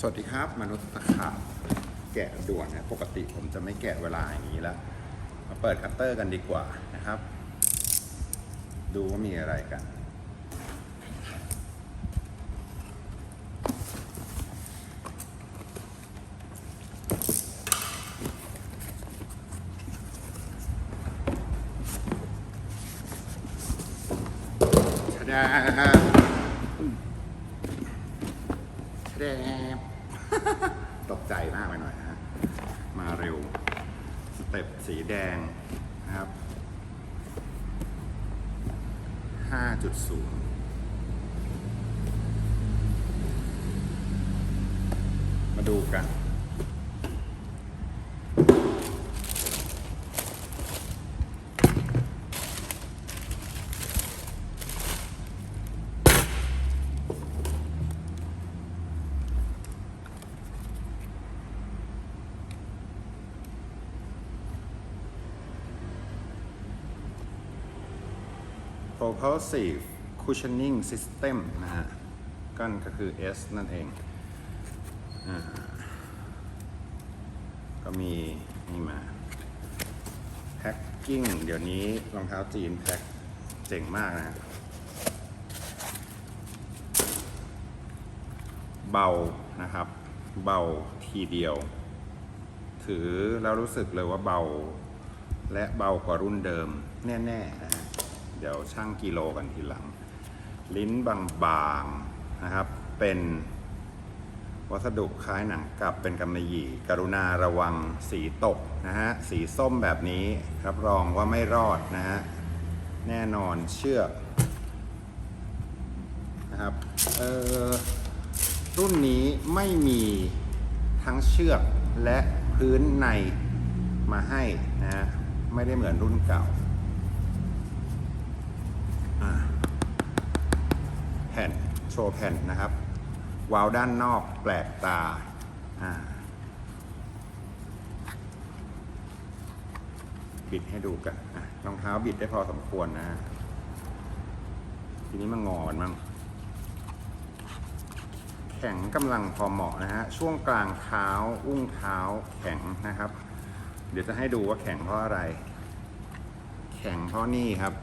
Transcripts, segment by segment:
สวัสดีครับมนุษย์ตะขาบแกะด่วนนะปกติผมจะไม่แกะเวลาอย่างนี้แล้วมาเปิดคัตเตอร์กันดีกว่านะครับ ดูว่ามีอะไรกันชะดาชะดา ตก ใจมากไปหน่อยนะฮะมาเร็ว สเต็ปสีแดงนะครับ 5.0มาดูกัน propulsive cushioning system นะฮะก็ก็คือ S นั่นเองอก็มีนี่มา แพ็คกิ้ง เดี๋ยวนี้รองเท้าจีนแพ็คเจ๋งมากนะ เบานะครับ เบาทีเดียว ถือแล้วรู้สึกเลยว่าเบา และเบากว่ารุ่นเดิมแน่ ๆ นะฮะ เดี๋ยวช่างกิโลกันทีหลัง ลิ้นบางๆนะครับ เป็นวัสดุคล้ายหนังกลับเป็นกำมะหยี่กรุณาระวังสีตกนะฮะ สีส้มแบบนี้รับรองว่าไม่รอดนะฮะ แน่นอนเชือกนะครับเออรุ่นนี้ไม่มีทั้งเชือกและพื้นในมาให้นะฮะ ไม่ได้เหมือนรุ่นเก่าแผ่นโชว์แผ่นนะครับ วาล์วด้านนอกแปลกตาบิดให้ดูกันรองเท้าบิดได้พอสมควรนะฮะทีนี้มางอนมั่งแข็งกำลังพอเหมาะนะฮะ ช่วงกลางเท้า อุ้งเท้าแข็งนะครับ เดี๋ยวจะให้ดูว่าแข็งเพราะอะไร แข็งเพราะนี่ครับ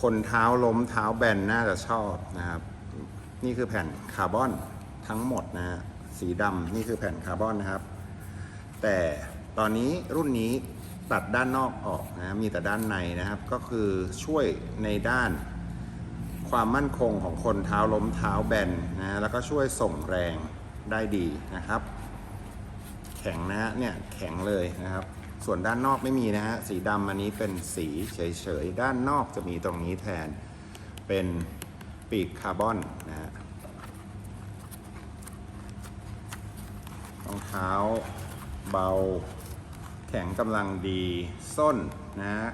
คนเท้าล้มเท้าแบนน่าจะชอบนะครับ นี่คือแผ่นคาร์บอนทั้งหมดนะฮะสีดำนี่คือแผ่นคาร์บอนนะครับ แต่ตอนนี้รุ่นนี้ตัดด้านนอกออกนะมีแต่ด้านในนะครับ ก็คือช่วยในด้านความมั่นคงของคนเท้าล้มเท้าแบนนะแล้วก็ช่วยส่งแรงได้ดีนะครับ แข็งนะฮะเนี่ยแข็งเลยนะครับ ส่วนด้านนอกไม่มีนะฮะ สีดำอันนี้เป็นสีเฉยๆ ด้านนอกจะมีตรงนี้แทน เป็นปีกคาร์บอนนะฮะ รองเท้าเบา แข็งกำลังดี ส้นนะฮะ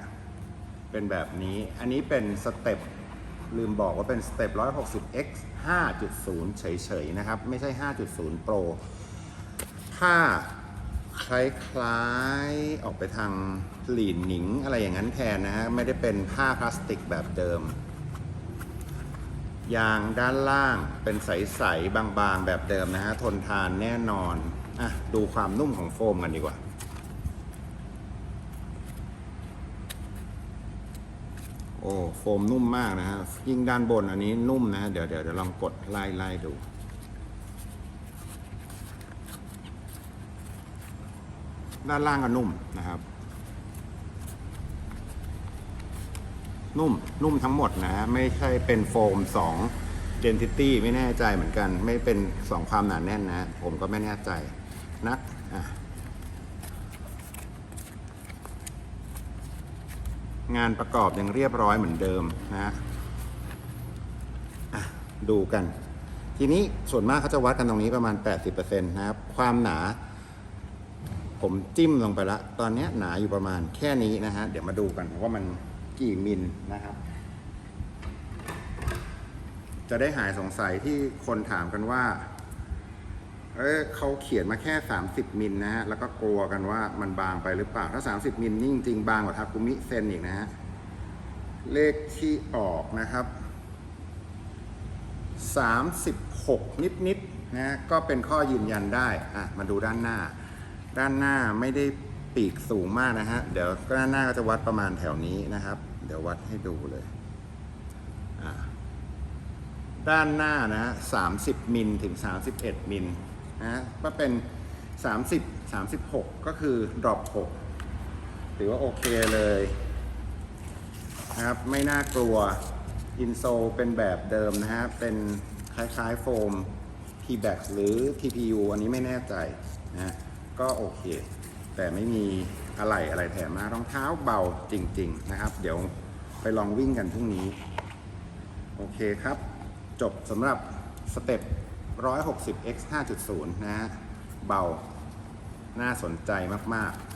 เป็นแบบนี้ อันนี้เป็นสเต็ปลืมบอกว่าเป็นสเต็ป 160x 5.0 เฉยๆ นะครับ ไม่ใช่ 5.0 Pro ผ้า คล้ายๆออกไปทางหลีนหนิงอะไรอย่างนั้นแทนนะฮะ ไม่ได้เป็นผ้าพลาสติกแบบเดิม ยางด้านล่างเป็นใส ๆ บางๆ แบบเดิมนะฮะ ทนทานแน่นอน อะ ดูความนุ่มของโฟมกันดีกว่า โอ้ โฟมนุ่มมากนะฮะ ยิ่งด้านบนอันนี้นุ่มนะ เดี๋ยวเดี๋ยวเดี๋ยวลองกดไล่ไล่ดู ด้านล่างก็นุ่มนะครับ นุ่มนุ่มทั้งหมดนะฮะไม่ใช่เป็นโฟม2 density ไม่แน่ใจเหมือนกัน ไม่เป็น 2 ความหนาแน่นนะผมก็ไม่แน่ใจนักงานประกอบยังเรียบร้อยเหมือนเดิมนะฮะอะดูกัน ทีนี้ส่วนมากเขาจะวัดกันตรงนี้ประมาณ 80%นะครับ ความหนา ผมจิ้มลงไปละตอนนี้หนาอยู่ประมาณแค่นี้นะฮะ เดี๋ยวมาดูกันว่ามันกี่มิลนะครับ จะได้หายสงสัยที่คนถามกันว่า เอ้เขาเขียนมาแค่ 30 มิลนะฮะ แล้วก็กลัวกันว่ามันบางไปหรือเปล่า ถ้า 30 มิลนี่จริงๆ บางกว่าทาคุมิเซนอีกนะฮะ เลขที่ออกนะครับ 36 นิดๆนะก็เป็นข้อยืนยันได้ อะ มาดูด้านหน้า ด้านหน้าไม่ได้ปีกสูงมากนะฮะ เดี๋ยวด้านหน้าก็จะวัดประมาณแถวนี้นะครับ เดี๋ยววัดให้ดูเลย ด้านหน้านะฮะ30มิลถึง31มิลนะก็เป็น30 36ก็คือดรอป6ถือว่าโอเคเลยนะครับ ไม่น่ากลัว อินโซเป็นแบบเดิมนะฮะ เป็นคล้ายๆโฟม t b a c หรือ TPU อันนี้ไม่แน่ใจนะฮะ ก็โอเค แต่ไม่มีอะไรอะไรแถมมารองเท้าเบาจริง ๆ นะครับ เดี๋ยวไปลองวิ่งกันพรุ่งนี้ โอเคครับ จบสำหรับสเต็ป 160x 5.0 นะฮะเบา น่าสนใจมาก ๆ